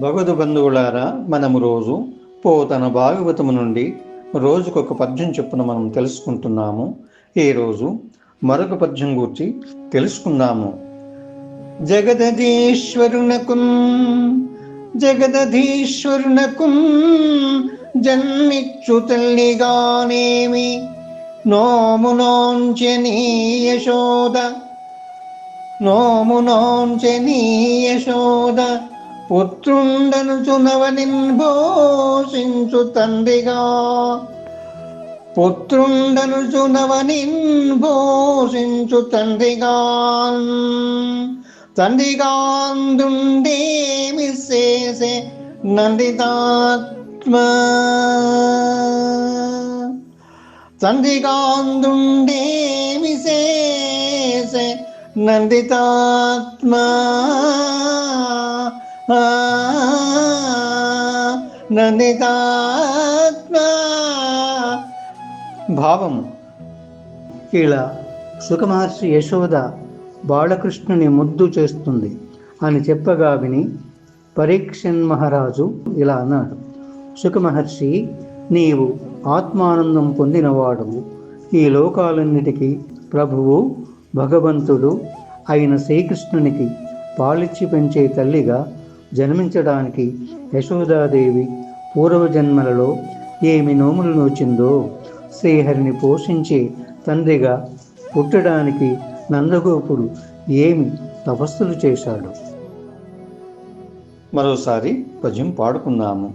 భగవద్ బంధువులారా మనము రోజు పోతన భాగవతము నుండి రోజుకొక పద్యం చొప్పున మనం తెలుసుకుంటున్నాము. ఈరోజు మరొక పద్యం గురించి తెలుసుకుందాము. జగదధీశ్వరునకుం జగదధీశ్వరునకు జన్మిచ్చు తల్లిగానేమి నోమునోంచెనీ యశోద నోమునోంచెనీ యశోద. పుత్రుండను చునవనిన్ భోషించు తండ్రిగా. పుత్రుండను చునవనిన్ భోషించు తండ్రిగా. తండ్రిగాందుండేమి చేసే నందితాత్మ? తండ్రిగాందుండేమి చేసే నందితాత్మ? నందితాత్మ భావము. ఇలా సుఖమహర్షి యశోద బాలకృష్ణుని ముద్దు చేస్తుంది. అని చెప్పగా విని పరీక్షన్ మహారాజు ఇలా అన్నాడు. సుఖమహర్షి నీవు ఆత్మానందం పొందినవాడవు. ఈ లోకాలన్నిటికీ ప్రభువు భగవంతుడు అయిన శ్రీకృష్ణునికి పాలిచ్చి పెంచే తల్లిగా జన్మించడానికి యశోదాదేవి పూర్వజన్మలలో ఏమి నోములు నోచిందో శ్రీహరిని పోషించే తండ్రిగా పుట్టడానికి నందగోపుడు ఏమి తపస్సులు చేశాడు? మరోసారి పద్యం పాడుకుందాము.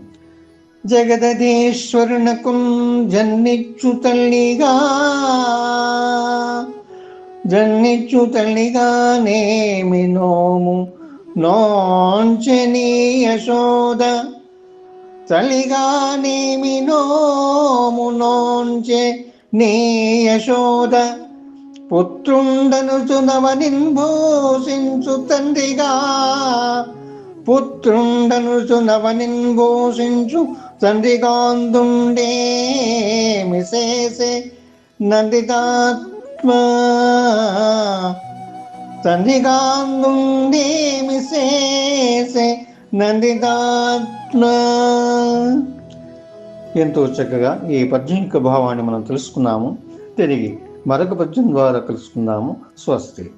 జగదీశ్వరునకు జన్నిచ్చు తల్లిగా జన్నిచ్చు తల్లిగా నేమి నోంచనీయశోద నోంచని నేమి నోము నోంచే నీయశోద పుత్రుండను చునవనిన్ భూషించు తండ్రిగా పుత్రుండను చునవనిన్ భూషించు తండ్రిగాందుండే మిసేసే నందితాత్మ తండ్రిగాందుండే మిసేసే ఎంతో చక్కగా ఈ పద్యం యొక్క భావాన్ని మనం తెలుసుకున్నాము. తిరిగి మరొక పద్యం ద్వారా కలుసుకుందాము స్వస్తి.